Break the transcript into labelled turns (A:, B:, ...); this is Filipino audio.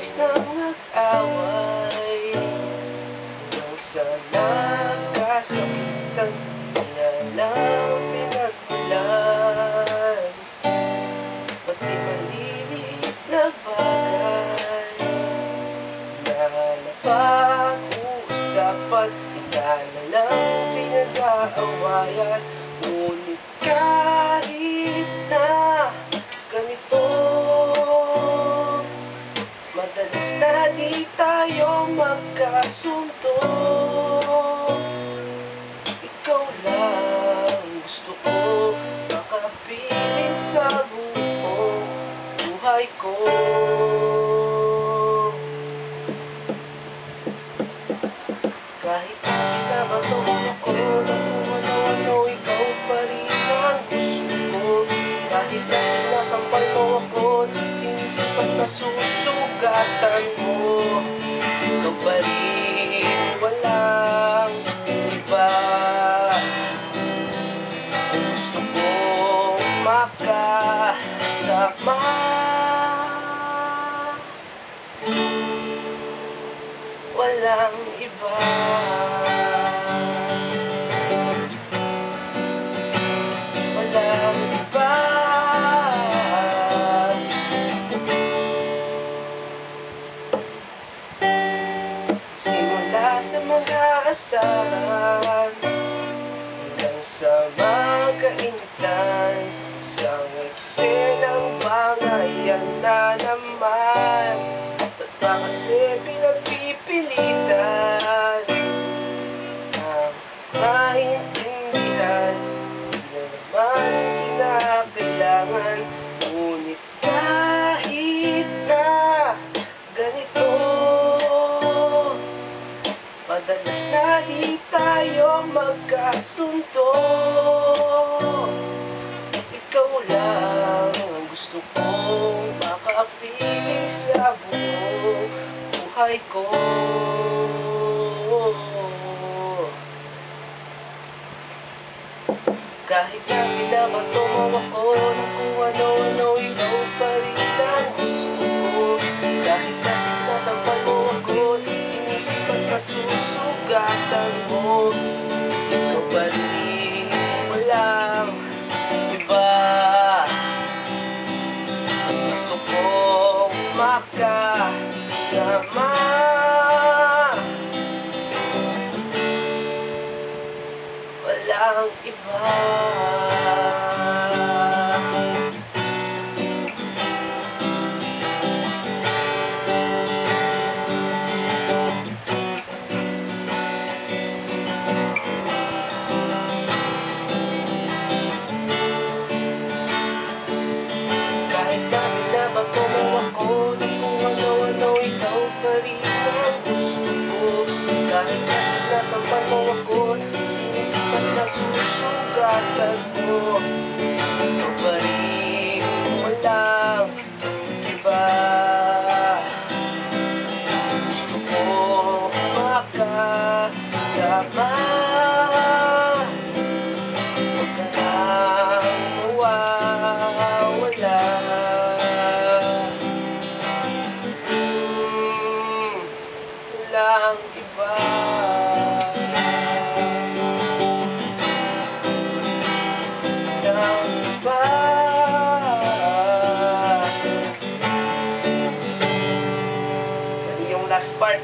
A: beses na nag-away Nang sana kasakit ang nilalang pinagbilan Pati maliliit na bagay Nahalap ang usapan Hindi na lang pinag-aawayan magkasundo Ikaw lang gusto ko makapiling sa buong buhay ko. Kahit binabato ako ng ano-ano Ikaw pa rin ang gusto ko. Kahit na sinasampal mo ako Sinisipat na susugatan mo. Ikaw pa rin walang iba. Ang gusto kong makasama. Walang iba sa mga asahan Hanggang sa mga kainitan Sa eksenang bangayan na naman Ba't ba kasi pinagpipilitan. Ang maintindihan magkasundo Ikaw lang ang gusto kong makapiling sa buong buhay ko. Kahit na binabato mo ako ng kung ano-ano Ikaw pa rin ang gusto ko Kahit na sinasampal mo ako Sinisipat na susugatan mo Walang iba Kahit na binabato mo ako ng kung ano-ano Ikaw pa rin part